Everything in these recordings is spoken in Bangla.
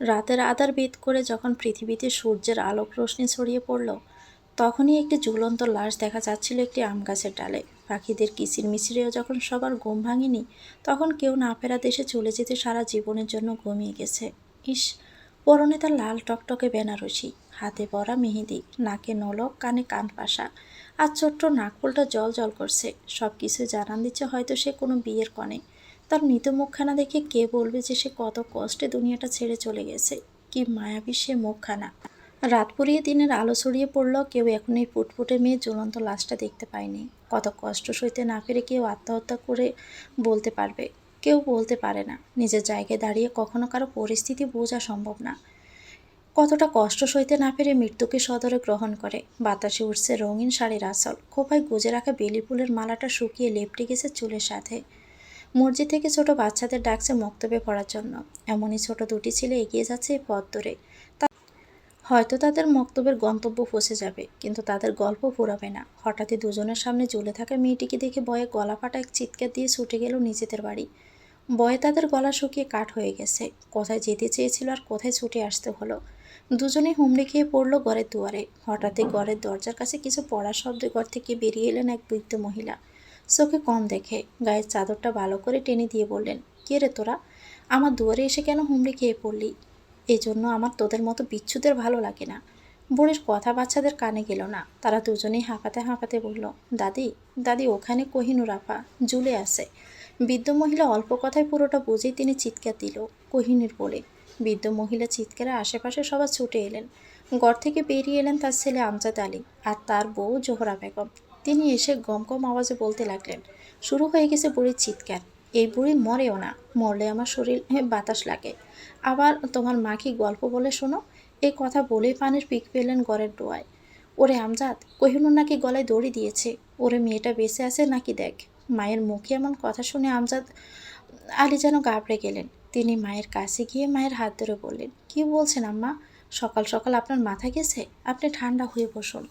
রাতের আধার ভেদ করে যখন পৃথিবীতে সূর্যের আলোক রোশনি ছড়িয়ে পড়ল, তখনই একটি ঝুলন্ত লাশ দেখা যাচ্ছিল একটি আম গাছের ডালে। পাখিদের কিচির মিচিরেও যখন সবার ঘুম ভাঙেনি, তখন কেউ না ফেরা দেশে চলে যেতে সারা জীবনের জন্য ঘুমিয়ে গেছে। ইস, পরনে তার লাল টকটকে বেনারসি, হাতে পরা মেহেদি, নাকে নলক, কানে কান পাশা আর ছোট্ট নাকফুলটা জল জল করছে। সব কিছু জানান দিচ্ছে হয়তো সে কোনো বিয়ের কনে। তার মৃত মুখখানা দেখে কে বলবে যে সে কত কষ্টে দুনিয়াটা ছেড়ে চলে গেছে? কি মায়াবী সে মুখখানা। রাত পুরিয়ে দিনের আলো ছড়িয়ে পড়লেও কেউ এখন এই ফুটফুটে মেয়ে ঝুলন্ত লাশটা দেখতে পায়নি। কত কষ্ট সইতে না পেরে কেউ আত্মহত্যা করে বলতে পারবে। কেউ বলতে পারে না। নিজের জায়গায় দাঁড়িয়ে কখনো কারও পরিস্থিতি বোঝা সম্ভব না। কতটা কষ্ট সইতে না পেরে মৃত্যুকে সদরে গ্রহণ করে। বাতাসে উঠছে রঙিন শাড়ির আসল খোপায় গুজে রাখা বেলি ফুলের মালাটা শুকিয়ে লেপটে গেছে চুলের সাথে। মসজিদ থেকে ছোট বাচ্চাদের ডাকছে মক্তবে পড়ার জন্য। এমনই ছোট দুটি ছেলে এগিয়ে যাচ্ছে এই পথ ধরে। হয়তো তাদের মক্তবের গন্তব্য ফসে যাবে, কিন্তু তাদের গল্প ফুরাবে না। হঠাৎই দুজনের সামনে ঝুলে থাকা মেয়েটিকে দেখে বয়ে গলা ফাটা এক চিৎকার দিয়ে ছুটে গেল নিজেদের বাড়ি। বয়ে তাদের গলা শুকিয়ে কাঠ হয়ে গেছে। কোথায় যেতে চেয়েছিল আর কোথায় ছুটে আসতে হলো? দুজনেই হুমড়ি খেয়ে পড়ল ঘরের দুয়ারে। হঠাৎই ঘরের দরজার কাছে কিছু পড়ার শব্দে ঘর থেকে বেরিয়ে এলেন এক বৃদ্ধ মহিলা। চোখে কম দেখে গায়ের চাদরটা ভালো করে টেনে দিয়ে বললেন, কে রে তোরা? আমার দুয়ারে এসে কেন হুমড়ি খেয়ে পড়লি? এই জন্য আমার তোদের মতো বিচ্ছুদের ভালো লাগে না। বুড়ির কথা বাচ্চাদের কানে গেল না। তারা দুজনেই হাঁকাতে হাঁকাতে বলল, দাদি দাদি, ওখানে কোহিনুর আপা জুলে আছে। বৃদ্ধ মহিলা অল্প কথায় পুরোটা বুঝেই তিনি চিৎকার দিল কোহিনুর বলে। বৃদ্ধ মহিলা চিৎকারে আশেপাশে সবাই ছুটে এলেন। ঘর থেকে বেরিয়ে এলেন তার ছেলে আমজাদ আলী আর তার বউ জোহরা বেগম। তিনি এসে গম গম আওয়াজে বলতে লাগলেন, শুরু হয়ে গেছে বুড়ির চিৎকার। এই বুড়ি মরেও না। মরলে আমার শরীর বাতাস লাগে। আবার তোমার মা কি গল্প বলে শোনো? এই কথা বলেই পানির পিক পেলেন গড়ের ডোয়ায় ওরে আমজাদ কহিনুর নাকি গলায় দড়ি দিয়েছে? ওরে মেয়েটা বেঁচে আছে নাকি দেখ? মায়ের মুখে এমন কথা শুনে আমজাদ আলী যেন গাবড়ে গেলেন। তিনি মায়ের কাছে গিয়ে মায়ের হাত ধরে বললেন, কি বলছেন আম্মা? সকাল সকাল আপনার মাথা গেছে? আপনি ঠান্ডা হয়ে বসুন।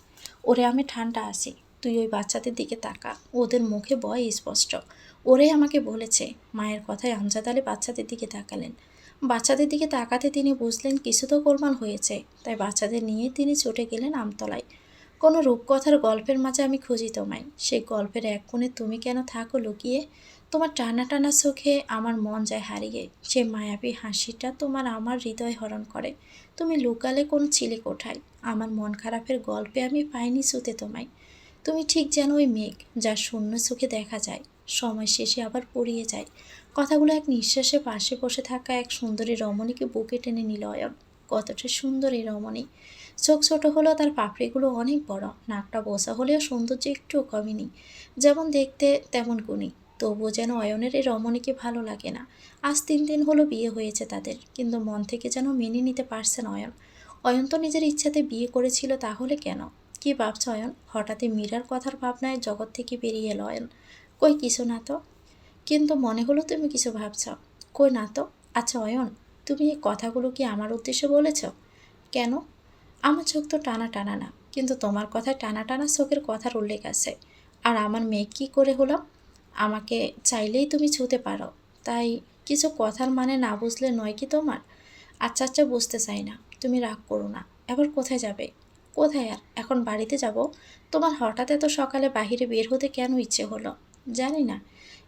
ওরে আমি ঠান্ডা আছি। তুই ওই বাচ্চাদের দিকে তাকা। ওদের মুখে বয় স্পষ্ট। ওরাই আমাকে বলেছে, মায়ের কথায় আমজাদ আলী বাচ্চাদের দিকে তাকালেন। বাচ্চাদের দিকে তাকাতে তিনি বুঝলেন কিছু তো গোলমাল হয়েছে, তাই বাচ্চাদের নিয়ে তিনি ছুটে গেলেন আমতলায়। কোনো রূপকথার গল্পের মাঝে আমি খুঁজি তোমায়। সেই গল্পের এক কোণে তুমি কেন থাকো লুকিয়ে? তোমার টানা টানা চোখে আমার মন যায় হারিয়ে। সে মায়াবী হাসিটা তোমার আমার হৃদয় হরণ করে। তুমি লুকালে কোন চিলে কোঠায় আমার মন খারাপের গল্পে আমি পাইনি সুতে তোমায়। তুমি ঠিক যেন ওই মেঘ, যা শূন্য চোখে দেখা যায়, সময় শেষে আবার পড়িয়ে যায়। কথাগুলো এক নিঃশ্বাসে পাশে বসে থাকা এক সুন্দরী রমণীকে বুকে টেনে নিল অয়ন। কতটা সুন্দর এই রমণী। চোখ ছোট হলেও তার পাপড়িগুলো অনেক বড়। নাকটা বোসা হলেও সৌন্দর্য একটুও কমেনি। যেমন দেখতে তেমন গুণী। তবুও যেন অয়নের এই রমণীকে ভালো লাগে না। আজ তিন দিন হলো বিয়ে হয়েছে তাদের, কিন্তু মন থেকে যেন মেনে নিতে পারছে না অয়ন। অয়ন তো নিজের ইচ্ছাতে বিয়ে করেছিল তাহলে কেন? কি ভাবছ অয়ন? হঠাৎই মীরার কথার ভাবনায় জগৎ থেকে বেরিয়ে এলো অয়ন। কই কিছু না তো? কিন্তু মনে হলো তুমি কিছু ভাবছ। কই না তো? আচ্ছা অয়ন, তুমি এই কথাগুলো কি আমার উদ্দেশ্যে বলেছ? কেন? আমার চোখ তো টানা টানা না, কিন্তু তোমার কথায় টানা টানা চোখের কথার উল্লেখ আছে। আর আমার মেয়ে কী করে হলাম আমাকে চাইলেই তুমি ছুতে পারো। তাই কিছু কথার মানে না বুঝলে নয় কি তোমার? আচ্ছা আচ্ছা বুঝতে চাই না। তুমি রাগ করো না। এবার কোথায় যাবে? কোথায় আর? এখন বাড়িতে যাব? তোমার হঠাৎ এত সকালে বাইরে বের হতে কেন ইচ্ছে হলো? জানি না।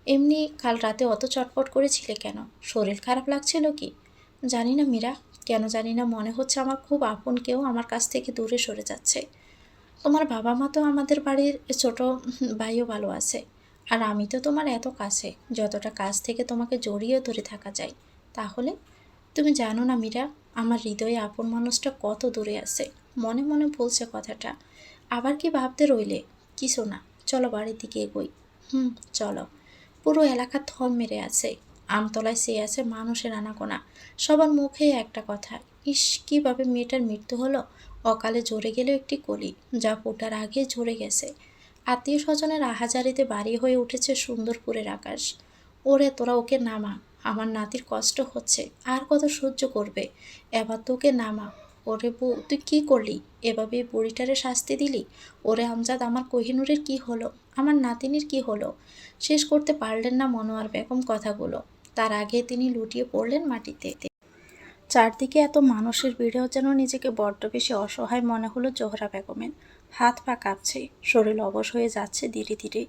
এমনি কাল রাতে অত চটপট করেছিলে কেন? শরীর খারাপ লাগছিল কি? জানি না মীরা। কেন জানি না মনে হচ্ছে আমার খুব আপন কেউ আমার কাছ থেকে দূরে সরে যাচ্ছে। তোমার বাবা মা তো আমাদের বাড়ির ছোট ভাইও ভালো আছে। আর আমি তো তোমার এত কাছে। যতটা কাছ থেকে তোমাকে জড়িয়ে ধরে থাকা যায়। তাহলে? তুমি জানো না মীরা, আমার হৃদয়ে আপন মানুষটা কত দূরে আছে। মনে মনে বলছে কথাটা। আবার কি ভাবতে রইলে? কিছু না, চলো বাড়ির দিকে এগোই। হুম, চলো। পুরো এলাকা থম মেরে আছে। আমতলায় সে আছে মানুষের আনাগোনা। সবার মুখে একটা কথা, ইস, কীভাবে মেয়েটার মৃত্যু হলো? অকালে ঝরে গেল একটি কলি, যা ফোটার আগে ঝরে গেছে। আত্মীয় স্বজনের আহাজারিতে বাড়ি হয়ে উঠেছে সুন্দরপুরের আকাশ। ওরে, তোরা ওকে নামা। আমার নাতির কষ্ট হচ্ছে, আর কত সহ্য করবে? এবার তোকে নামা। ওরে বউ, তুই কী করলি? এভাবে বুড়িটারে শাস্তি দিলি? ওরে আমজাদ, আমার কোহিনুরের কি হলো? আমার নাতিনির কি হলো? শেষ করতে পারলেন না মনোয়ার বেগম কথাগুলো। তার আগে তিনি লুটিয়ে পড়লেন মাটিতে। চারদিকে এত মানুষের ভিড়েও যেন নিজেকে বড্ড বেশি অসহায় মনে হলো জোহরা বেগমের। হাত পা কাঁপছে, শরীর অবশ হয়ে যাচ্ছে ধীরে ধীরে।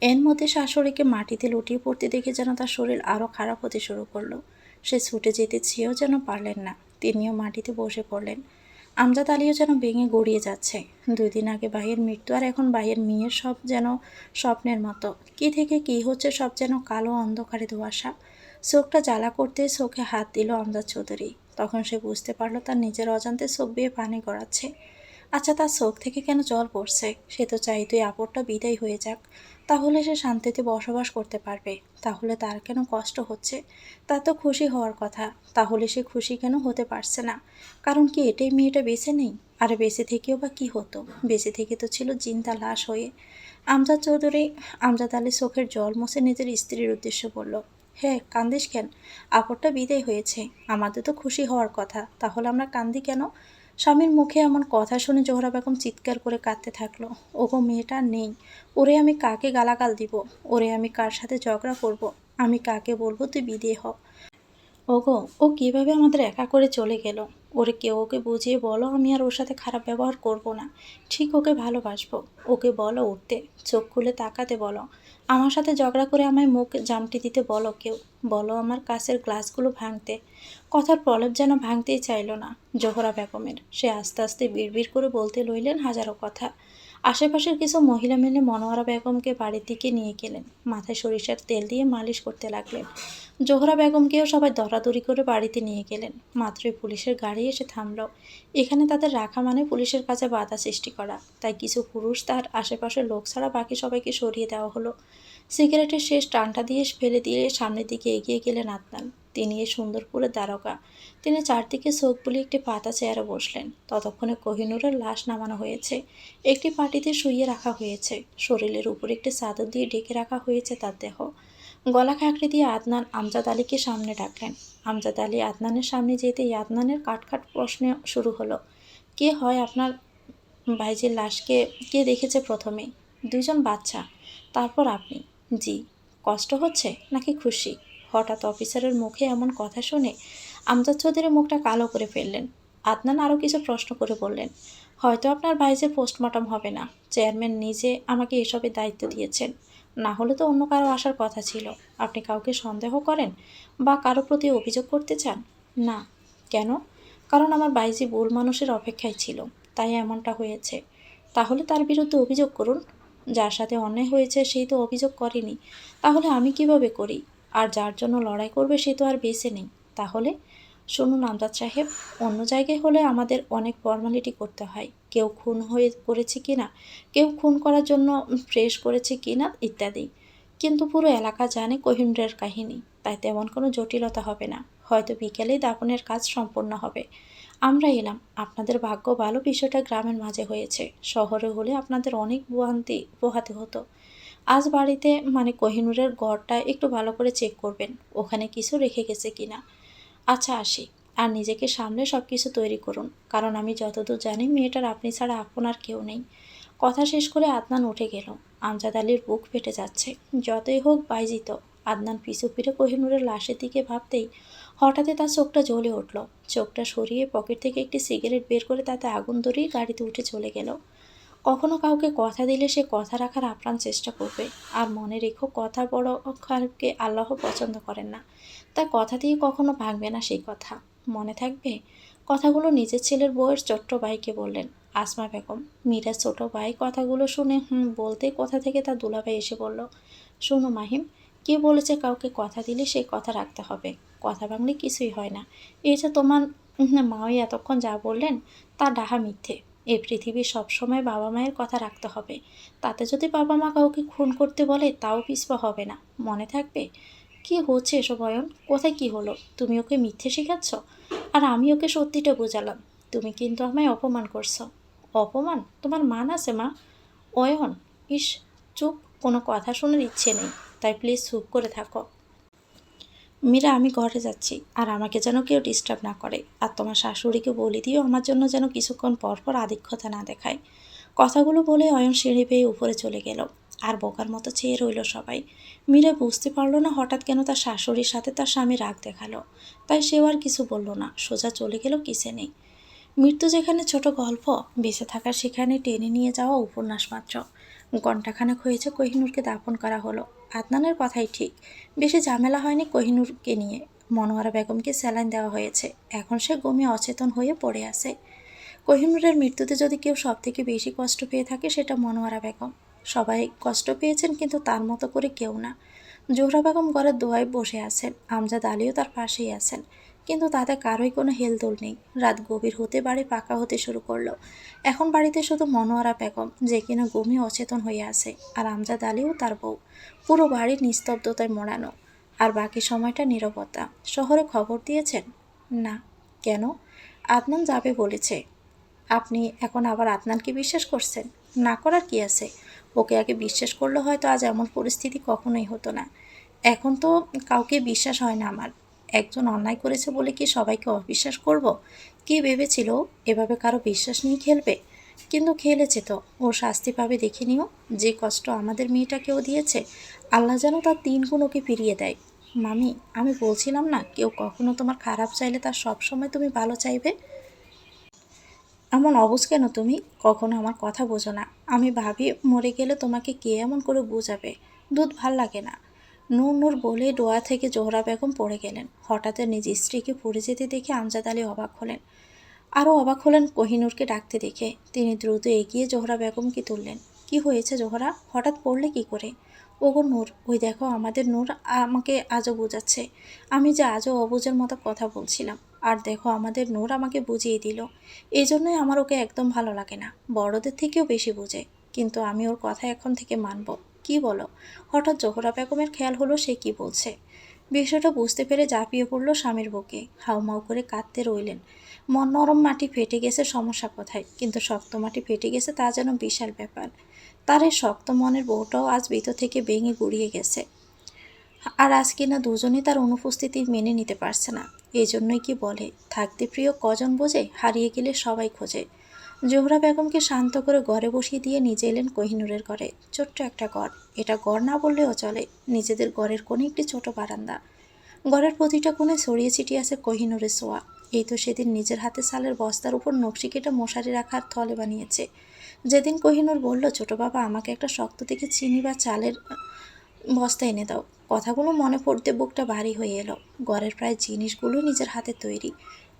এর মধ্যে শাশুড়িকে মাটিতে লুটিয়ে পড়তে দেখে যেন তার শরীর আরও খারাপ হতে শুরু করল। সে ছুটে যেতে চেয়েও যেন পারলেন না। তিনিও মাটিতে বসে পড়লেন। আমজাদ আলীও যেন ভেঙে গড়িয়ে যাচ্ছে। দুই দিন আগে ভাইয়ের মৃত্যু আর এখন ভাইয়ের মেয়ের সব যেন স্বপ্নের মতো। কি থেকে কি হচ্ছে সব যেন কালো অন্ধকারে ধোয়াশা। চোখটা জ্বালা করতে চোখে হাত দিল আমজাদ চৌধুরী। তখন সে বুঝতে পারল তার নিজের অজান্তে চোখ বেয়ে পানি গড়াচ্ছে। আচ্ছা তার চোখ থেকে কেন জল পড়ছে? সে তো চাই তুই আপরটা বিদায় হয়ে যাক। তাহলে সে শান্তিতে বসবাস করতে পারবে। তাহলে তার কেন কষ্ট হচ্ছে? তার তো খুশি হওয়ার কথা। তাহলে সে খুশি কেন হতে পারছে না? কারণ কি এটাই মেয়েটা বেঁচে নেই? আর বেঁচে থেকেও বা কি হতো? বেঁচে থেকে তো ছিল চিন্তা লাশ হয়ে। আমজাদ চৌধুরী, আমজাদ আলী চোখের জল মুছে নিজের স্ত্রীর উদ্দেশ্য বলল হ্যাঁ কান্দিস কেন? আপরটা বিদায় হয়েছে। আমাদের তো খুশি হওয়ার কথা। তাহলে আমরা কান্দি কেন? স্বামীর মুখে আমার কথা শুনে জোহরা বেগম চিৎকার করে কাঁদতে থাকল। ওগো, মেয়েটা নেই। ওরে আমি কাকে গালাগাল দিব? ওরে আমি কার সাথে ঝগড়া করব। আমি কাকে বলব তুই বিদে হ ওগো, ও কীভাবে আমাদের একা করে চলে গেল? ওরে কেউ ওকে বুঝিয়ে বলো, আমি আর ওর সাথে খারাপ ব্যবহার করব না। ঠিক ওকে ভালোবাসবো। ওকে বলো উঠতে, চোখ খুলে তাকাতে বলো। আমার সাথে ঝগড়া করে আমায় মুখ জামটি দিতে বলো কেউ। বলো আমার কাছের গ্লাসগুলো ভাঙতে। কথার প্রলেপ যেন ভাঙতেই চাইল না, জোহরা বেগমের। সে আস্তে আস্তে বিড়বিড় করে বলতে লইলেন হাজারো কথা। আশেপাশের কিছু মহিলা মিলে মনোয়ারা বেগমকে বাড়ির দিকে নিয়ে গেলেন। মাথায় সরিষার তেল দিয়ে মালিশ করতে লাগলেন। জোহরা বেগমকেও সবাই দরাদরি করে বাড়িতে নিয়ে গেলেন। মাত্রই পুলিশের গাড়ি এসে থামল। এখানে তাদের রাখা মানে পুলিশের কাছে বাধা সৃষ্টি করা। তাই কিছু পুরুষ তার আশেপাশের লোক ছাড়া বাকি সবাইকে সরিয়ে দেওয়া হলো। সিগারেটের শেষ টানটা দিয়ে ফেলে দিয়ে সামনের দিকে এগিয়ে গেলেন আদনান। তিনি এই সুন্দরপুরের দ্বারকা। তিনি চারদিকে চোখ বলে একটি পাতা চেয়ারে বসলেন। ততক্ষণে কোহিনুরের লাশ নামানো হয়েছে। একটি পাটিতে শুইয়ে রাখা হয়েছে। শরীরের উপর একটি চাদর দিয়ে ঢেকে রাখা হয়েছে তার দেহ। গলা খাঁকড়ে দিয়ে আদনান আমজাদ আলীকে সামনে ডাকলেন। আমজাদ আলী আদনানের সামনে যেতেই আদনানের কাটকাট প্রশ্ন শুরু হলো, কে হয় আপনার ভাইজির লাশকে কে দেখেছে প্রথমে? দুজন বাচ্চা। তারপর আপনি? জি। কষ্ট হচ্ছে নাকি খুশি? হঠাৎ অফিসারের মুখে এমন কথা শুনে আমজাদ চৌধুরীর মুখটা কালো করে ফেললেন। আদনান আরও কিছু প্রশ্ন করে বললেন, হয়তো আপনার ভাইজের পোস্টমর্টম হবে না, চেয়ারম্যান নিজে আমাকে এসবের দায়িত্ব দিয়েছেন। না হলে তো অন্য কারও আসার কথা ছিল। আপনি কাউকে সন্দেহ করেন বা কারও প্রতি অভিযোগ করতে চান? না। কেন? কারণ আমার বাইজি ভুল মানুষের অপেক্ষায় ছিল, তাই এমনটা হয়েছে। তাহলে তার বিরুদ্ধে অভিযোগ করুন। যার সাথে অন্যায় হয়েছে, সেই তো অভিযোগ করেনি। তাহলে আমি কীভাবে করি? আর যার জন্য লড়াই করবে সে তো আর বেঁচে নেই। তাহলে শুনুন আমজাদ সাহেব, অন্য জায়গায় হলে আমাদের অনেক ফর্মালিটি করতে হয়। কেউ খুন হয়ে করেছে কিনা, কেউ খুন করার জন্য প্রেস করেছে কিনা ইত্যাদি। কিন্তু পুরো এলাকা জানে কোহিনুরের কাহিনী, তাই তেমন কোনো জটিলতা হবে না। হয়তো বিকেলেই দাপনের কাজ সম্পন্ন হবে। আমরা এলাম, আপনাদের ভাগ্য ভালো বিষয়টা গ্রামের মাঝে হয়েছে। শহরে হলে আপনাদের অনেক ভোগান্তি পোহাতে হতো। আজ বাড়িতে মানে কোহিনুরের গড়টা একটু ভালো করে চেক করবেন। ওখানে কিছু রেখে গেছে কিনা? আচ্ছা আসি। আর নিজেকে সামলে সব কিছু তৈরি করুন। কারণ আমি যতদূর জানি মেয়েটার আপনি ছাড়া আপন আর কেউ নেই। কথা শেষ করে আদনান উঠে গেল। আমজাদ আলীর বুক ফেটে যাচ্ছে। যতই হোক বাইজিত, আদনান পিছু ফিরে কোহিনুরের লাশের দিকে ভাবতেই হঠাৎই তার চোখটা জ্বলে উঠল। চোখটা সরিয়ে পকেট থেকে একটি সিগারেট বের করে তাতে আগুন ধরিয়ে গাড়িতে উঠে চলে গেল। কখনো কাউকে কথা দিলে সে কথা রাখার আপ্রাণ চেষ্টা করবে। আর মনে রেখো, কথা বড় খারাপকে আল্লাহ পছন্দ করেন না। তাই কথা দিয়ে কখনো ভাঙবে না সেই কথা। মনে থাকবে? কথাগুলো নিজের ছেলের বউয়ের ছোট্ট ভাইকে বললেন, আসমা বেগম। মীরার ছোট ভাই কথাগুলো শুনে হুম বলতে কোথা থেকে তার দুলাভাই এসে বলল, শোনো মাহিম, কে বলেছে কাউকে কথা দিলে সেই কথা রাখতে হবে? কথা ভাঙলে কিছুই হয় না। যে তোমার মাওই এতক্ষণ যা বললেন, তা ডাহা মিথ্যে। এই পৃথিবী সবসময় বাবা মায়ের কথা রাখতে হবে। তাতে যদি বাবা মা কাউকে খুন করতে বলে, তাও পিছপা হবে না। মনে থাকবে, কি হচ্ছে এসব অয়ন? কোথায় কি হলো? তুমি ওকে মিথ্যে শেখাচ্ছ? আর আমি ওকে সত্যিটা বোঝালাম। তুমি কিন্তু আমায় অপমান করছ। অপমান? তোমার মান আছে, মা? অয়ন, ইস, চুপ। কোনো কথা শোনার ইচ্ছে নেই। তাই প্লিজ চুপ করে থাকো। মীরা, আমি ঘরে যাচ্ছি, আর আমাকে যেন কেউ ডিস্টার্ব না করে। আর তোমার শাশুড়িকে বলে দিও, আমার জন্য যেন কিছুক্ষণ পর পর আধিক্যতা না দেখায়। কথাগুলো বলে অয়ন সিঁড়ি পেয়ে উপরে চলে গেল, আর বোকার মতো চেয়ে রইল সবাই। মীরা বুঝতে পারল না হঠাৎ কেন তার শাশুড়ির সাথে তার স্বামী রাগ দেখাল। তাই সেও আর কিছু বলল না, সোজা চলে গেল কিসে নেই। মৃত্যু যেখানে ছোট গল্প, বেঁচে থাকার সেখানে টেনে নিয়ে যাওয়া উপন্যাস মাত্র। ঘণ্টাখানেক হয়েছে কোহিনুরকে দাপন করা হলো। আদনানের কথাই ঠিক। বেশি ঝামেলা হয়নি কোহিনুরকে নিয়ে। মনোয়ারা বেগমকে স্যালাইন দেওয়া হয়েছে। এখন সে গমে অচেতন হয়ে পড়ে আছে। কোহিনুরের মৃত্যুতে যদি কেউ সব থেকে বেশি কষ্ট পেয়ে থাকে সেটা মনোয়ারা বেগম। সবাই কষ্ট পেয়েছেন কিন্তু তার মতো করে কেউ না। জোহরা বেগম ঘরের দোয়ায় বসে আছেন। আমজাদ আলীও তার পাশেই আছেন। কিন্তু তাতে কারোই কোনো হেলদোল নেই। রাত গভীর হতে বাড়ি পাকা হতে শুরু করল। এখন বাড়িতে শুধু মনোয়ারা বেগম, যে কিনা গমি অচেতন হয়ে আছে, আর আমজাদ আলীও তার বউ। পুরো বাড়ির নিস্তব্ধতায় মোড়ানো। আর বাকি সময়টা নীরবতা। শহরে খবর দিয়েছেন? না। কেন? আদনান যাবে বলেছে। আপনি এখন আবার আদনানকে বিশ্বাস করছেন? না করার কি আছে? ওকে আগে বিশ্বাস করলে হয়তো আজ এমন পরিস্থিতি কখনোই হতো না। এখন তো কাউকে বিশ্বাস হয় না আমার। একজন অন্যায় করেছে বলে কি সবাইকে অবিশ্বাস করব? কি ভেবেছিল এভাবে কারও বিশ্বাস নিয়ে খেলবে? কিন্তু খেলেছে তো। ও শাস্তি পাবে দেখে নিও। যে কষ্ট আমাদের মেয়েটাকেও দিয়েছে, আল্লাহ যেন তার তিন গুণ ওকে ফিরিয়ে দেয়। মামি, আমি বলছিলাম না, কেউ কখনো তোমার খারাপ চাইলে তার সবসময় তুমি ভালো চাইবে? এমন অবুঝ কেন তুমি? কখনো আমার কথা বোঝো না। আমি ভাবি মরে গেলে তোমাকে কে এমন করে বোঝাবে? দুধ ভালো লাগে না। নূর নূর বলে ডোয়া থেকে জোহরা বেগম পড়ে গেলেন। হঠাৎ নিজ স্ত্রীকে পড়ে যেতে দেখে আমজাদ আলী অবাক হলেন। আরও অবাক হলেন কোহিনুরকে ডাকতে দেখে। তিনি দ্রুত এগিয়ে জোহরা বেগমকে তুললেন। কি হয়েছে জোহরা? হঠাৎ পড়লে কি করে? ওগো নূর, ওই দেখো আমাদের নূর আমাকে আজও বোঝাচ্ছে। আমি যে আজও অবুঝের মতো কথা বলছিলাম। আর দেখো আমাদের নূর আমাকে বুঝিয়ে দিল। এই জন্যই আমার ওকে একদম ভালো লাগে না। বড়দের থেকেও বেশি বুঝে। কিন্তু আমি ওর কথা এখন থেকে মানব। কি বলো? হঠাৎ জোহরা বেগমের খেয়াল হলো সে কি বলছে। বিষয়টা বুঝতে পেরে ঝাঁপিয়ে পড়ল স্বামীর বুকে। হাউমাউ করে কাঁদতে রইলেন। মন নরম মাটি ফেটে গেছে, সমস্যা কোথায়? কিন্তু শক্ত মাটি ফেটে গেছে, তা যেন বিশাল ব্যাপার। তার এই শক্ত মনের বউটাও আজ ভিতর থেকে ভেঙে গুড়িয়ে গেছে। আর আজ কিনা দুজনেই তার অনুপস্থিতি মেনে নিতে পারছে না। এই জন্যই কি বলে, থাকতে প্রিয় কজন বোঝে, হারিয়ে গেলে সবাই খোঁজে। জোহরা বেগমকে শান্ত করে ঘরে বসিয়ে দিয়ে নিজে এলেন কোহিনুরের ঘরে। ছোট্ট একটা ঘর। এটা ঘর না বললেও চলে। নিজেদের ঘরের কোণে একটি ছোট বারান্দা। ঘরের প্রতিটা কোণে ছড়িয়ে ছিটিয়ে আছে কোহিনুরের সোয়া এই তো সেদিন নিজের হাতে সালের বস্তার উপর নকশি কেটে মশারি রাখার থলে বানিয়েছে। যেদিন কোহিনুর বলল, ছোট বাবা, আমাকে একটা শক্ত থেকে চিনি বা চালের বস্তা এনে দাও। কথাগুলো মনে পড়তে বুকটা ভারী হয়ে এলো। ঘরের প্রায় জিনিসগুলো নিজের হাতে তৈরি।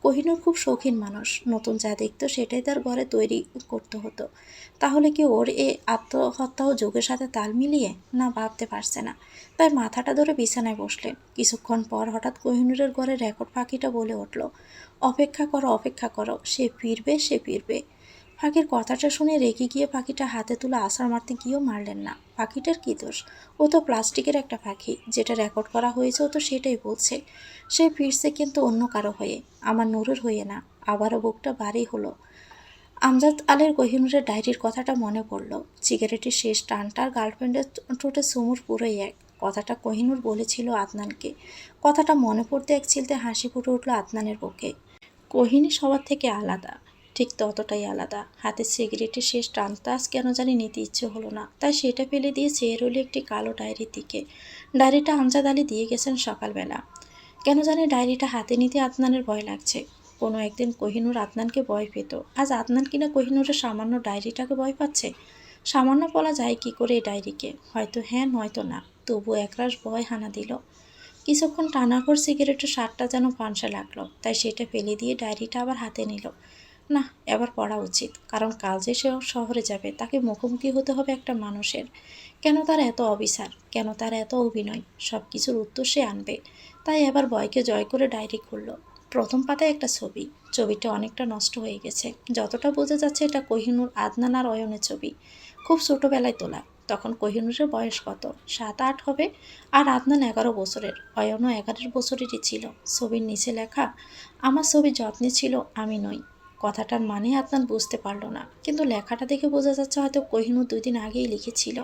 কোহিনুর খুব শৌখিন মানুষ। নতুন যা দেখতো সেটাই তার ঘরে তৈরি করতে হতো। তাহলে কি ওর এ আত্মহত্যা ও যোগের সাথে তাল মিলিয়ে? না, ভাবতে পারছে না। তাই মাথাটা ধরে বিছানায় বসলেন। কিছুক্ষণ পর হঠাৎ কোহিনুরের ঘরে রেকর্ড পাখিটা বলে উঠল। অপেক্ষা করো অপেক্ষা করো। সে ফিরবে সে ফিরবে। পাখির কথাটা শুনে রেগে গিয়ে পাখিটা হাতে তুলে আছাড় মারতে গিয়েও মারলেন না। পাখিটার কী দোষ? ও তো প্লাস্টিকের একটা পাখি, যেটা রেকর্ড করা হয়েছে, ও তো সেটাই বলছে। সে ফিরছে কিন্তু অন্য কারও হয়ে। আমার নুরের হয়ে না, আবারও বুকটা বাড়ি হলো। আমজাদ আলের গহিনুরের ডায়েরির কথাটা মনে পড়ল। সিগারেটের শেষ টানটার গার্লফ্রেন্ডের ঠোঁটে সুমুর পুরোই এক। কথাটা কোহিনুর বলেছিল আদনানকে। কথাটা মনে পড়তে এক চিলতে হাসি ফুটে উঠল আদনানের বুকে। কোহিনী সবার থেকে আলাদা। ঠিক ততটাই আলাদা। হাতে সিগারেটের শেষ টানতে আজ কেন জানি নিতে ইচ্ছে হলো না। তাই সেটা ফেলে দিয়ে চেয়ে রইল একটি কালো ডায়েরির দিকে। ডায়েরিটা আমজাদ আলী দিয়ে গেছেন সকালবেলা। কেন জানি ডায়েরিটা হাতে নিতে আদনানের ভয় লাগছে। কোনো একদিন কোহিনুর আদনানকে ভয় পেত। আজ আদনান কিনা কোহিনুরের সামান্য ডায়েরিটাকে ভয় পাচ্ছে? সামান্য বলা যায় কি করে এই ডায়েরিকে? হয়তো হ্যাঁ নয়তো না। তবু একরাশ ভয় হানা দিল। কিছুক্ষণ টানার পর সিগারেটের স্বাদটা যেন পানসা লাগল। তাই সেটা ফেলে দিয়ে ডায়েরিটা আবার হাতে নিল। না, এবার পড়া উচিত। কারণ কাল যে সে শহরে যাবে, তাকে মুখোমুখি হতে হবে একটা মানুষের। কেন তার এত অবিচার? কেন তার এত অভিনয়? সব কিছুর উত্তর সে আনবে। তাই এবার বয়কে জয় করে ডায়েরি খুলল। প্রথম পাতায় একটা ছবি। ছবিটা অনেকটা নষ্ট হয়ে গেছে। যতটা বোঝা যাচ্ছে এটা কোহিনুর, আদনান আর অয়নের ছবি। খুব ছোটোবেলায় তোলা। তখন কোহিনুরের বয়স কত? সাত, আট হবে? আর আদনান এগারো বছরের। অয়নও এগারো বছরেরই ছিল। ছবির নিচে লেখা, আমার ছবি যত্নে ছিল, আমি নই। কথাটার মানে আদনান বুঝতে পারল না। কিন্তু লেখাটা দেখে বোঝা যাচ্ছে হয়তো কোহিনুর দুই দিন আগেই লিখেছিল।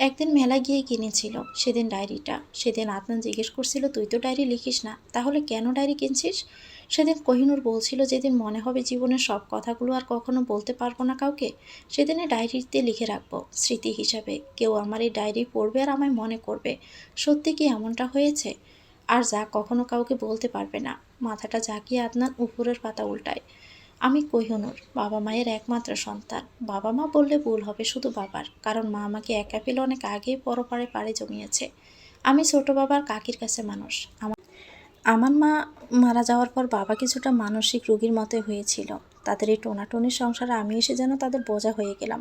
একদিন মেলা গিয়ে কিনেছিল, সেদিন ডায়েরিটা। সেদিন আদনান জিজ্ঞেস করছিল, তুই তো ডায়েরি লিখিস না, তাহলে কেন ডায়েরি কিনছিস? সেদিন কোহিনুর বলছিল, যেদিন মনে হবে জীবনের সব কথাগুলো আর কখনো বলতে পারব না কাউকে, সেদিনে ডায়েরিতে লিখে রাখব। স্মৃতি হিসাবে, কেউ আমার এই ডায়েরি পড়বে আর আমায় মনে করবে। সত্যি কি এমনটা হয়েছে? আর যা কখনো কাউকে বলতে পারবে না। মাথাটা জাকিয়ে আদনান উপরের পাতা উল্টায়। আমি কোহিনুর, বাবা মায়ের একমাত্র সন্তান। বাবা মা বললে ভুল হবে শুধু বাবার, কারণ মা আমাকে একা পেলে অনেক আগেই পরপারে পাড়ে জমিয়েছে। আমি ছোট বাবার কাকির কাছে মানুষ। আমার আমার মা মারা যাওয়ার পর বাবা কিছুটা মানসিক রোগীর মতোই হয়েছিল। তাদের এই টোনাটনির সংসারে আমি এসে যেন তাদের বোঝা হয়ে গেলাম।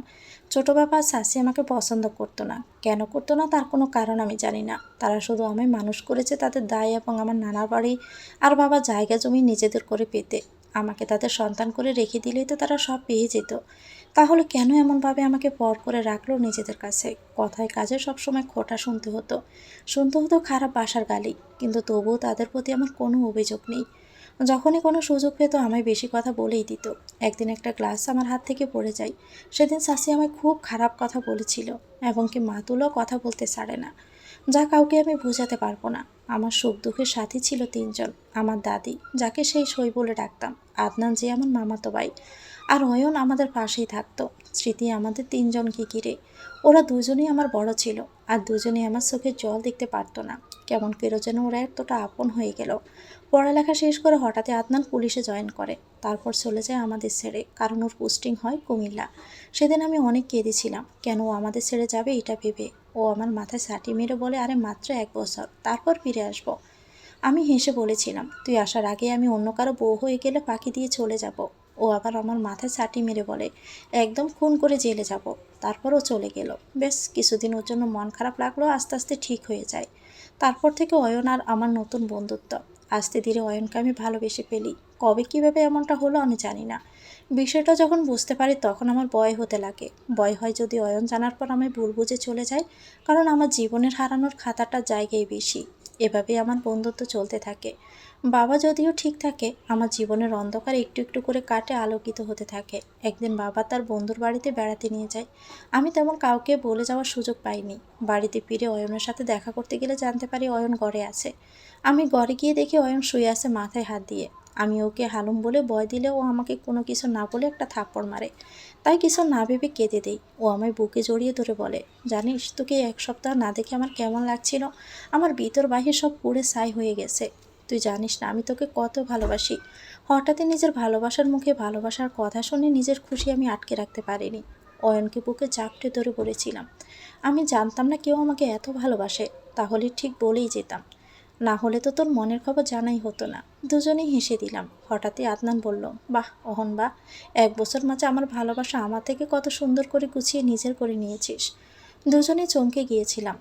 ছোট বাবা শাশি আমাকে পছন্দ করতো না। কেন করতো না তার কোনো কারণ আমি জানি না। তারা শুধু আমায় মানুষ করেছে তাদের দায় এবং আমার নানার বাড়ি আর বাবা জায়গা জমি নিজেদের করে পেতে। আমাকে তাদের সন্তান করে রেখে দিলেই তো তারা সব পেয়ে যেত। তাহলে কেন এমনভাবে আমাকে পর করে রাখল নিজেদের কাছে? কথায় কাজে সবসময় খোটা শুনতে হতো। শুনতে হতো খারাপ বাসার গালি, কিন্তু তবুও তাদের প্রতি আমার কোনো অভিযোগ নেই। যখনই কোনো সুযোগ পেত আমায় বেশি কথা বলেই দিত। একদিন একটা গ্লাস আমার হাত থেকে পড়ে যায়। সেদিন শাসি আমায় খুব খারাপ কথা বলেছিল, এবং কি মাতুলও কথা বলতে ছাড়ে না। যা কাউকে আমি বোঝাতে পারব না। আমার সুখ দুঃখের সাথী ছিল তিনজন, আমার দাদি, যাকে সেই সই বলে ডাকতাম। আদনান যে আমার মামাতো ভাই। আর অয়ন আমাদের পাশেই থাকতো। স্মৃতি আমাদের তিনজনকে ঘিরে। ওরা দুজনেই আমার বড় ছিল, আর দুজনেই আমার চোখে জল দেখতে পারতো না। কেমন কেরো যেন ওরা এতটা আপন হয়ে গেল। পড়ালেখা শেষ করে হঠাৎই আদনান পুলিশে জয়েন করে। তারপর চলে যায় আমাদের ছেড়ে, কারণ ওর পোস্টিং হয় কুমিল্লা। সেদিন আমি অনেক কেঁদেছিলাম, কেন ও আমাদের ছেড়ে যাবে এটা ভেবে? ও আমার মাথায় সাটি মেরে বলে, আরে মাত্র এক বছর, তারপর ফিরে আসব। আমি হেসে বলেছিলাম, তুই আসার আগে আমি অন্য কারও বউ হয়ে গেলে পাখি দিয়ে চলে যাব। ও আবার আমার মাথায় চাটি মেরে বলে, একদম খুন করে জেলে যাব। তারপরও চলে গেল। বেশ, কিছুদিন ওর জন্য মন খারাপ লাগল, আস্তে আস্তে ঠিক হয়ে যায়। তারপর থেকে অয়ন আর আমার নতুন বন্ধুত্ব। আস্তে ধীরে অয়নকে আমি ভালোবেসে ফেলি। কবে কীভাবে এমনটা হলো আমি জানি না। বিষয়টা যখন বুঝতে পারি তখন আমার বয় হতে লাগে। বয় হয় যদি অয়ন জানার পর আমি ভুল বুঝে চলে যাই, কারণ আমার জীবনের হারানোর খাতাটা জায়গায় বেশি। এভাবেই আমার বন্ধুত্ব চলতে থাকে। বাবা যদিও ঠিক থাকে, আমার জীবনের অন্ধকার একটু একটু করে কাটে আলোকিত হতে থাকে। একদিন বাবা তার বন্ধুর বাড়িতে বেড়াতে নিয়ে যায়। আমি তেমন কাউকে বলে যাওয়ার সুযোগ পাইনি। বাড়িতে ফিরে অয়নের সাথে দেখা করতে গেলে জানতে পারি অয়ন ঘরে আছে। আমি ঘরে গিয়ে দেখি অয়ন শুয়ে আছে মাথায় হাত দিয়ে। আমি ওকে হালুম বলে বয় দিলে ও আমাকে কোনো কিছু না বলে একটা থাপ্পড় মারে। তাই কিছু না ভেবে কেঁদে দেই। ও আমায় বুকে জড়িয়ে ধরে বলে, জানিস তোকে এক সপ্তাহ না দেখে আমার কেমন লাগছিল? আমার ভিতর বাহির সব পুড়ে ছাই হয়ে গেছে। তুই জানিস না, আমি তোকে কত ভালোবাসি। হঠাৎই নিজের ভালোবাসার মুখে ভালোবাসার কথা শুনে নিজের খুশি আমি আটকে রাখতে পারিনি। অয়নকে বুকে চাপটে ধরে বলেছিলাম, আমি জানতাম না কেউ আমাকে এত ভালোবাসে, তাহলে ঠিক বলেই যেতাম। না হলে তো তোর মনের খবর জানাই হতো না। দুজনেই হেসে দিলাম। হঠাৎই আদনান বলল, বাহ, অহন বা, এক বছর মাঝে আমার ভালোবাসা আমার থেকে কত সুন্দর করে গুছিয়ে নিজের করে নিয়েছিস। দুজনে চমকে গিয়েছিলাম।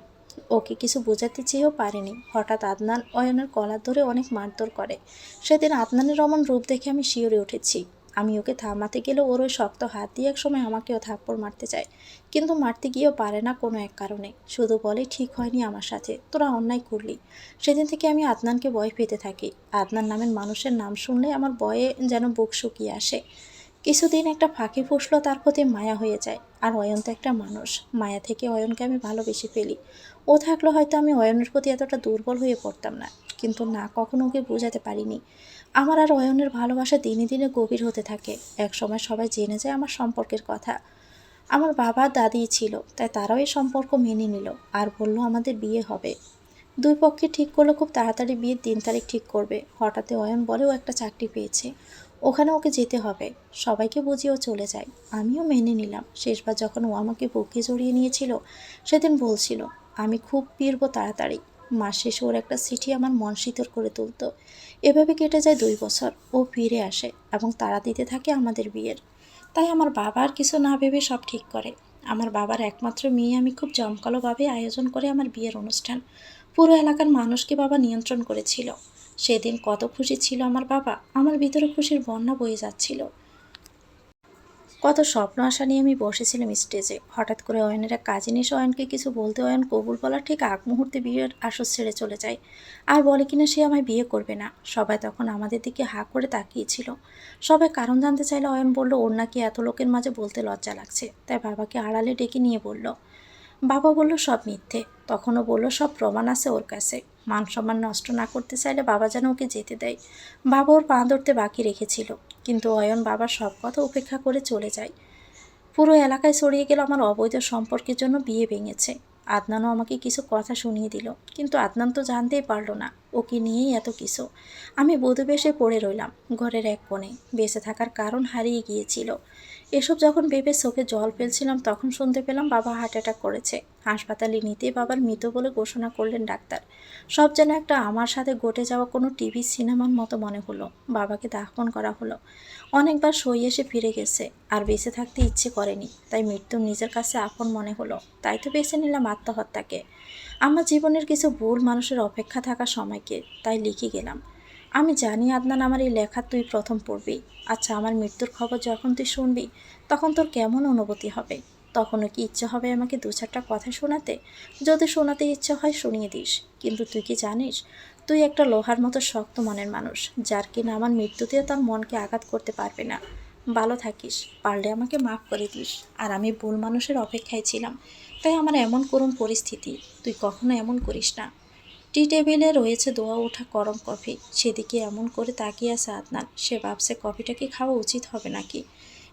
ওকে কিছু বোঝাতে চেয়েও পারেনি। হঠাৎ আদনান অয়নের গলা ধরে অনেক মারধর করে। সেদিন আদনানের অমন রূপ দেখে আমি শিওরে উঠেছি। আমি ওকে থামাতে গেলে ওর ওই শক্ত হাত দিয়ে এক সময় আমাকেও থাপ্পড় মারতে চায়। কিন্তু মারতে গিয়েও পারে না কোনো এক কারণে। শুধু বলে, ঠিক হয়নি আমার সাথে। তোরা অন্যায় করলি। সেদিন থেকে আমি আদনানকে ভয় পেতে থাকি। আদনান নামের মানুষের নাম শুনলে আমার বয়ে যেন বুক শুকিয়ে আসে। কিছুদিন একটা ফাঁকি ফুসলো, তার প্রতি মায়া হয়ে যায়। আর অয়ন তো একটা মানুষ। মায়া থেকে অয়নকে আমি ভালোবেসে ফেলি। ও থাকলে হয়তো আমি অয়নের প্রতি এতটা দুর্বল হয়ে পড়তাম না। কিন্তু না, কখনো ওকে বোঝাতে পারিনি। আমার আর অয়নের ভালোবাসা দিনে দিনে গভীর হতে থাকে। এক সময় সবাই জেনে যায় আমার সম্পর্কের কথা। আমার বাবা দাদি ছিল, তাই তারাও এই সম্পর্ক মেনে নিল। আর বলল, আমাদের বিয়ে হবে। দুই পক্ষে ঠিক করল খুব তাড়াতাড়ি বিয়ের দিন তারিখ ঠিক করবে। হঠাৎই অয়ন বলেও একটা চাকরি পেয়েছে। ওখানে ওকে যেতে হবে। সবাইকে বুঝিয়েও চলে যায়। আমিও মেনে নিলাম। শেষবার যখন ও আমাকে বুকে জড়িয়ে নিয়েছিল, সেদিন বলছিল, আমি খুব ফিরবো তাড়াতাড়ি। মাস শেষে ওর একটা চিঠি আমার মন শীতল করে তুলতো। এভাবে কেটে যায় দুই বছর। ও ফিরে আসে এবং তাড়া দিতে থাকে আমাদের বিয়ের। তাই আমার বাবা আর কিছু না ভেবে সব ঠিক করে। আমার বাবার একমাত্র মেয়ে, আমি খুব জমকালোভাবে আয়োজন করে আমার বিয়ের অনুষ্ঠান। পুরো এলাকার মানুষকে বাবা নিয়ন্ত্রণ করেছিল। সেদিন কত খুশি ছিল আমার বাবা, আমার ভিতরে খুশির বন্যা বয়ে যাচ্ছিল। কত স্বপ্ন আশা নিয়ে আমি বসেছিলাম স্টেজে। হঠাৎ করে অয়নের এক কাজিন এসে অয়নকে কিছু বলতে, অয়ন কবুল বলার ঠিক আগ মুহূর্তে বিয়ের আসর ছেড়ে চলে যায়। আর বলে কিনা সে আমায় বিয়ে করবে না। সবাই তখন আমাদের দিকে হা করে তাকিয়েছিল। সবাই কারণ জানতে চাইলে অয়ন বলল, ওর নাকি এত লোকের মাঝে বলতে লজ্জা লাগছে। তাই বাবাকে আড়ালে ডেকে নিয়ে বলল। বাবা বলল, সব মিথ্যে। তখনও বলল, সব প্রমাণ আছে ওর কাছে। মান সম্মান নষ্ট না করতে চাইলে বাবা যেন ওকে যেতে দেয়। বাবা ওর পা ধরতে বাকি রেখেছিল। কিন্তু অয়ন বাবার সব কথা উপেক্ষা করে চলে যায়। পুরো এলাকায় ছড়িয়ে গেল আমার অবৈধ সম্পর্কের জন্য বিয়ে ভেঙেছে। আদনানও আমাকে কিছু কথা শুনিয়ে দিল। কিন্তু আদনান তো জানতেই পারল না, ওকে নিয়েই এত কিছু। আমি বধুবেশে পড়ে রইলাম, ঘরের এক কোণে। বেঁচে থাকার কারণ হারিয়ে গিয়েছিল। এসব যখন ভেবে চোখে জল ফেলছিলাম, তখন শুনতে পেলাম বাবা হার্ট অ্যাটাক করেছে। হাসপাতালে নিতে বাবার মৃত বলে ঘোষণা করলেন ডাক্তার। সব যেন একটা আমার সাথে ঘটে যাওয়া কোনো টিভি সিনেমার মতো মনে হলো। বাবাকে দাফন করা হলো। অনেকবার সই এসে ফিরে গেছে। আর বেঁচে থাকতে ইচ্ছে করেনি। তাই মৃত্যু নিজের কাছে আপন মনে হলো। তাই তো বেছে নিলাম আত্মহত্যাকে। আমার জীবনের কিছু ভুল মানুষের অপেক্ষা থাকা সময়কে, তাই লিখে গেলাম। আমি জানি আদনান আমার এই লেখা তুই প্রথম পড়বি। আচ্ছা আমার মৃত্যুর খবর যখন তুই শুনবি, তখন তোর কেমন অনুভূতি হবে? তখনও কি ইচ্ছে হবে আমাকে দু চারটা কথা শোনাতে? যদি শোনাতে ইচ্ছে হয় শুনিয়ে দিস। কিন্তু তুই কি জানিস, তুই একটা লোহার মতো শক্ত মনের মানুষ, যার কিনা আমার মৃত্যুতেও তার মনকে আঘাত করতে পারবে না। ভালো থাকিস, পারলে আমাকে মাফ করে দিস। আর আমি ভুল মানুষের অপেক্ষায় ছিলাম, তাই আমার এমন করুণ পরিস্থিতি তুই কখনো এমন করিস না। টি টেবিলে রয়েছে দোয়া ওঠা গরম কফি। সেদিকে এমন করে তাকিয়ে আছে আদনান। সে ভাবছে, কফিটা কি খাওয়া উচিত হবে নাকি?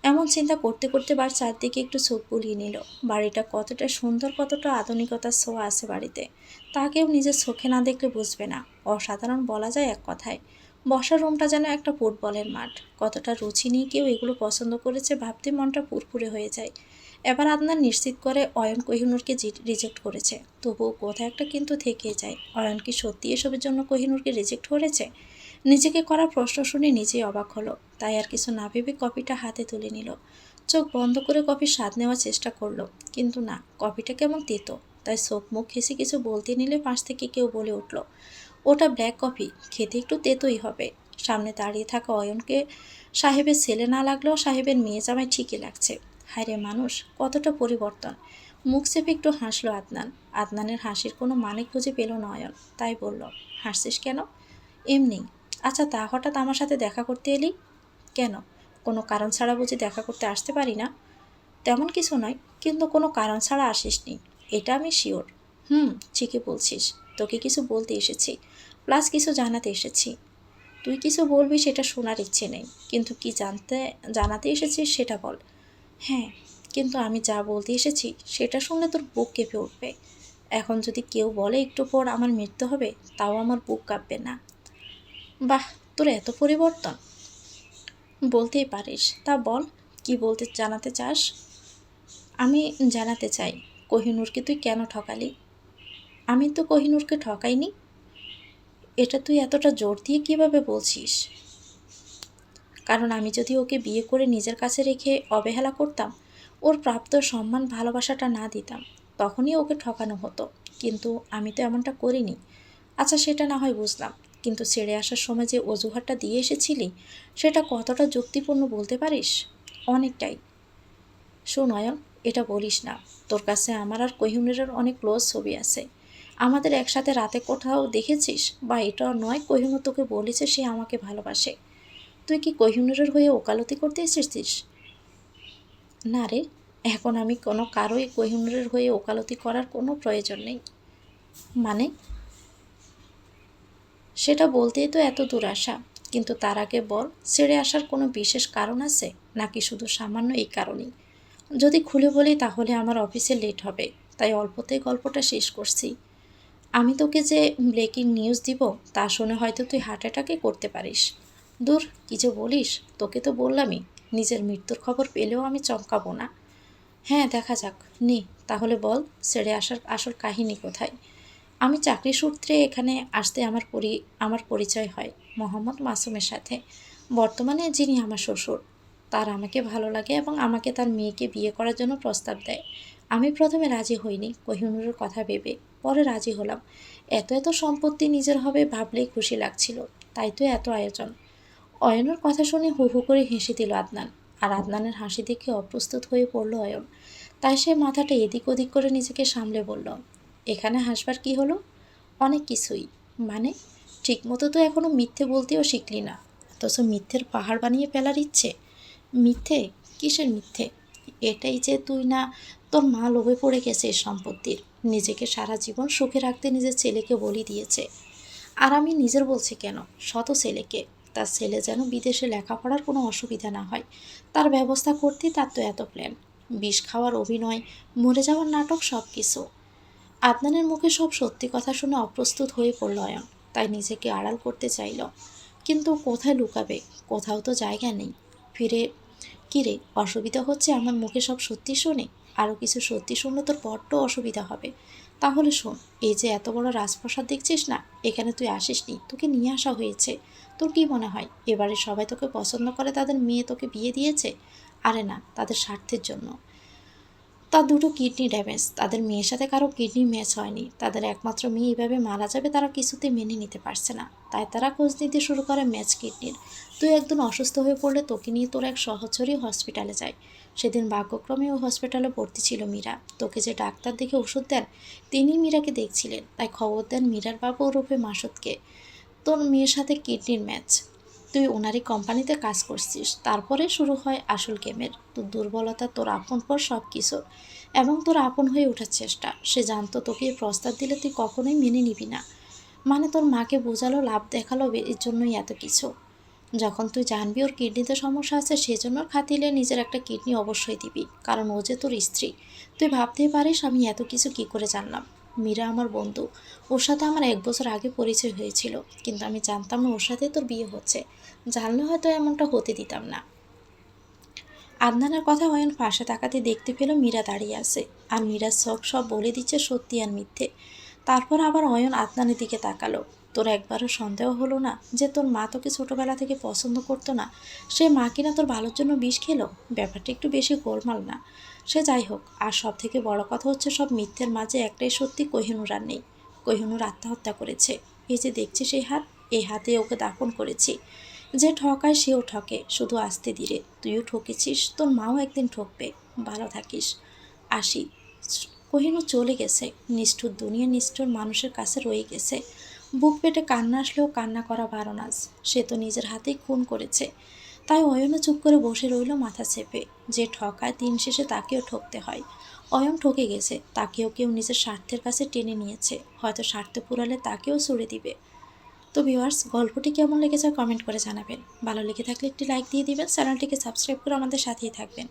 এমন চিন্তা করতে করতে বার চারদিকে একটু চোখ বুলিয়ে নিল। বাড়িটা কতটা সুন্দর, কতটা আধুনিকতার ছোঁয়া আছে বাড়িতে। তা কেউ নিজের চোখে না দেখলে বুঝবে না। অসাধারণ বলা যায় এক কথায়। বসার রুমটা যেন একটা ফুটবলের মাঠ। কতটা রুচি নিয়ে কেউ এগুলো পছন্দ করেছে ভাবতে মনটা পুরপুরে হয়ে যায়। এবার আদনান নিশ্চিত করে অয়ন কোহিনুরকে রিজেক্ট করেছে। তবুও কোথাও একটা কিন্তু থেকে যায়। অয়ন কি সত্যি এসবের জন্য কোহিনুরকে রিজেক্ট করেছে? নিজেকে করা প্রশ্ন শুনে নিজেই অবাক হলো। তাই আর কিছু না ভেবে কপিটা হাতে তুলে নিল। চোখ বন্ধ করে কফির স্বাদ নেওয়ার চেষ্টা করল। কিন্তু না কফিটা কেমন তেতো। তাই চোখ মুখ ঘেসে কিছু বলতে নিলে পাশ থেকে কেউ বলে উঠল, ওটা ব্ল্যাক কফি খেতে একটু তেতোই হবে। সামনে দাঁড়িয়ে থাকা অয়নকে সাহেবের ছেলে না লাগলেও সাহেবের মেয়ে জামাই ঠিকই লাগছে। হায়রে মানুষ, কতটা পরিবর্তন? মুখ চেপে একটু হাসলো আদনান। আদনানের হাসির কোনো মানে খুঁজে পেল না অয়ন। তাই বলল, হাসছিস কেন? এমনি। আচ্ছা তা হঠাৎ আমার সাথে দেখা করতে এলি? কেন? কোনো কারণ ছাড়া বুঝি দেখা করতে আসতে পারি না? তেমন কিছু নয়, কিন্তু কোনো কারণ ছাড়া আসিসনি। এটা আমি শিওর হুম, ঠিকই বলছিস। তোকে কিছু বলতে এসেছি। প্লাস কিছু জানাতে এসেছি। তুই কিছু বলবি সেটা শোনার ইচ্ছে নেই। কিন্তু কি জানতে, জানাতে এসেছিস সেটা বল। হ্যাঁ কিন্তু আমি যা বলতে এসেছি সেটা শুনলে তোর বুক কেঁপে উঠবে। এখন যদি কেউ বলে একটু পর আমার মৃত্যু হবে, তাও আমার বুক কাঁপবে না। বাহ, তোর এত পরিবর্তন। বলতেই পারিস। তা বল, কি বলতে জানাতে চাস? আমি জানাতে চাই, কোহিনুরকে তুই কেন ঠকালি? আমি তো কোহিনুরকে ঠকাইনি। এটা তুই এতটা জোর দিয়ে কীভাবে বলছিস? কারণ আমি যদি ওকে বিয়ে করে নিজের কাছে রেখে অবহেলা করতাম, ওর প্রাপ্ত সম্মান ভালোবাসাটা না দিতাম, তখনই ওকে ঠকানো হতো। কিন্তু আমি তো এমনটা করিনি। আচ্ছা সেটা না হয় বুঝলাম। কিন্তু ছেড়ে আসার সময় যে অজুহাতটা দিয়ে এসেছিলি, সেটা কতটা যুক্তিপূর্ণ বলতে পারিস? অনেকটাই। শোন, অয়ন, এটা বলিস না। তোর কাছে আমার আর কোহিনুরের অনেক ক্লোজ ছবি আছে। আমাদের একসাথে রাতে কোথাও দেখেছিস? বা এটা নয় কোহিনুর তোকে বলেছে সে আমাকে ভালোবাসে। তুই কি কোহিনুরের হয়ে ওকালতি করতে এসেছিস? না রে, এখন আমি কোনো কারোই কোহিনুরের হয়ে ওকালতি করার কোনো প্রয়োজন নেই। মানে? সেটা বলতেই তো এত দুরাশা কিন্তু তার আগে বল, ছেড়ে আসার কোনো বিশেষ কারণ আছে? নাকি শুধু সামান্য এই কারণেই? যদি খুলে বলি তাহলে আমার অফিসে লেট হবে, তাই অল্পতেই গল্পটা শেষ করছি। আমি তোকে যে ব্রেকিং নিউজ দিব, তা শুনে হয়তো তুই হার্ট অ্যাটাকে করতে পারিস। দূর কি যে বলিস? তোকে তো বললামই, নিজের মৃত্যুর খবর পেলেও আমি চমকাবো না। হ্যাঁ দেখা যাক। নি, তাহলে বল, ছেড়ে আসার আসল কাহিনী কোথায়? আমি চাকরি সূত্রে এখানে আসতে আমার পরি, আমার পরিচয় হয়, মোহাম্মদ মাসুমের সাথে। বর্তমানে যিনি আমার শ্বশুর, তার আমাকে ভালো লাগে এবং আমাকে তার মেয়েকে বিয়ে করার জন্য প্রস্তাব দেয়। আমি প্রথমে রাজি হইনি, কোহিনুরের কথা ভেবে, পরে রাজি হলাম। এত এত সম্পত্তি নিজের হবে ভাবলেই খুশি লাগছিল, তাই তো এত আয়োজন। অয়নের কথা শুনে হু হু করে হেসে দিল আদনান। আর আদনানের হাসি দেখে অপ্রস্তুত হয়ে পড়ল অয়ন। তাই সে মাথাটা এদিক ওদিক করে নিজেকে সামলে বলল, এখানে হাসবার কি হলো? অনেক কিছুই। মানে ঠিকমতো তো এখনও মিথ্যে বলতেও শিখলি না। অথচ মিথ্যের পাহাড় বানিয়ে ফেলার ইচ্ছে? মিথ্যে? কিসের মিথ্যে? এটাই যে তুই না, তোর মা লোভে পড়ে গেছে এই সম্পত্তির। নিজেকে সারা জীবন সুখে রাখতে নিজের ছেলেকে বলি দিয়েছে। আর আমি নিজের বলছি কেন? শত ছেলেকে। তার ছেলে যেন বিদেশে লেখাপড়ার কোনো অসুবিধা না হয়। তার ব্যবস্থা করতে তার তো এত প্ল্যান বিষ খাওয়ার অভিনয়, মরে যাওয়ার নাটক সব কিছু আদনানের মুখে সব সত্যি কথা শুনে অপ্রস্তুত হয়ে পড়ল অয়ন। তাই নিজেকে আড়াল করতে চাইল। কিন্তু কোথায় লুকাবে? কোথাও তো জায়গা নেই। ফিরে, কিরে, অসুবিধা হচ্ছে আমার মুখে সব সত্যি শুনে? আরও কিছু সত্যি শুনলে তোর বড্ড অসুবিধা হবে। তাহলে শোন, এই যে এত বড় রাজপ্রাসাদ দেখছিস না, এখানে তুই আসিসনি, তোকে নিয়ে আসা হয়েছে। তোর কি মনে হয়, এবারে সবাই তোকে পছন্দ করে তাদের মেয়ে তোকে বিয়ে দিয়েছে? আরে না, তাদের স্বার্থের জন্য। তার দুটো কিডনি ড্যামেজ, তাদের মেয়ের সাথে কারও কিডনি ম্যাচ হয়নি, তাদের একমাত্র মেয়ে এইভাবে মারা যাবে তারা কিছুতে মেনে নিতে পারছে না। তাই তারা খোঁজ নিতে শুরু করে ম্যাচ কিডনির। তুই একদিন অসুস্থ হয়ে পড়লে তোকে নিয়ে তোর এক সহচরী হসপিটালে যায়। সেদিন ভাগ্যক্রমে ও হসপিটালে ভর্তি ছিল মীরা। তোকে যে ডাক্তার দেখে ওষুধ দেন, তিনিই মীরাকে দেখছিলেন। তাই খবর দেন মীরার বাবা ওরূপে মাসুদকে। তোর মেয়ের সাথে কিডনির ম্যাচ তুই ওনারই কোম্পানিতে কাজ করছিস। তারপরে শুরু হয় আসল গেমের। তোর দুর্বলতা, তোর আপন পর সব কিছু এবং তোর আপন হয়ে ওঠার চেষ্টা। সে জানতো তোকে প্রস্তাব দিলে তুই কখনোই মেনে নিবি না। মানে তোর মাকে বোঝালো, লাভ দেখাল, এর জন্যই এত কিছু। যখন তুই জানবি ওর কিডনিতে সমস্যা আছে, সেজন্য খাতিলে নিজের একটা কিডনি অবশ্যই দিবি। কারণ ও যে তোর স্ত্রী। তুই ভাবতেই পারিস, আমি এত কিছু কি করে জানলাম? মীরা আমার বন্ধু। ওর সাথে আমার এক বছর আগে পরিচয় হয়েছিল। কিন্তু আমি জানতাম না ওর সাথে তোর বিয়ে হচ্ছে। জানলে হয়তো এমনটা হতে দিতাম না। আদনানের কথা অয়ন পাশে তাকাতে দেখতে পেল মীরা দাঁড়িয়ে আছে। আর মীরার চোখ সব বলে দিচ্ছে সত্যি আর মিথ্যে। তারপর আবার অয়ন আদনানের দিকে তাকালো। তোর একবারও সন্দেহ হলো না যে তোর মা তোকে ছোটোবেলা থেকে পছন্দ করতো না? সে মা কিনা তোর ভালোর জন্য বিষ খেলো? ব্যাপারটা একটু বেশি গোলমাল না। সে যাই হোক, আর সব থেকে বড় কথা হচ্ছে সব মিথ্যের মাঝে একটাই সত্যি, কোহিনুর আর নেই। কোহিনুর আত্মহত্যা করেছে। এই যে দেখছি এই হাত, এই হাতে ওকে দাফন করেছি। যে ঠকায় সেও ঠকে, শুধু আস্তে ধীরে। তুইও ঠকেছিস, তোর মাও একদিন ঠকবে। ভালো থাকিস। আসি। কোহিনুর চলে গেছে। নিষ্ঠুর দুনিয়া নিষ্ঠুর মানুষের কাছে রয়ে গেছে। বুক পেটে কান্না আসলেও কান্না করা বারণাজ সে তো নিজের হাতেই খুন করেছে। তাই অয়নও চুপ করে বসে রইল মাথা চেপে। যে ঠকায় দিন শেষে তাকেও ঠকতে হয়। অয়ন ঠকে গেছে, তাকেও কেউ নিজের স্বার্থের কাছে টেনে নিয়েছে। হয়তো স্বার্থ পুরালে তাকেও ছুড়ে দিবে। তো ভিউয়ার্স গল্পটি কেমন লেগেছে কমেন্ট করে জানাবেন। ভালো লেগে থাকলে একটি লাইক দিয়ে দিবেন, চ্যানেলটিকে সাবস্ক্রাইব করে আমাদের সাথেই থাকবেন।